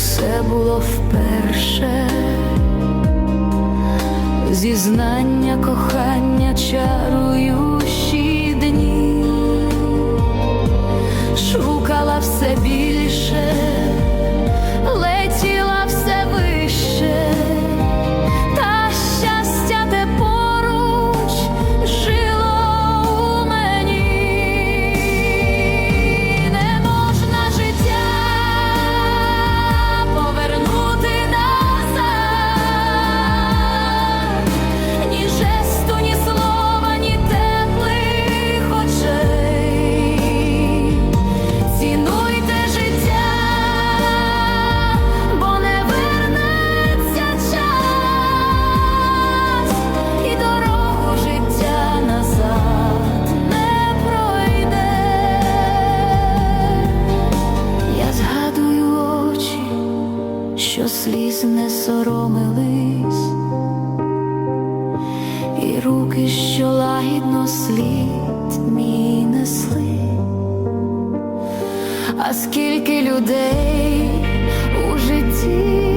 Все було вперше, зізнання, кохання чарую. що сліз не соромились, і руки, що лагідно слід мій несли, а скільки людей у житті.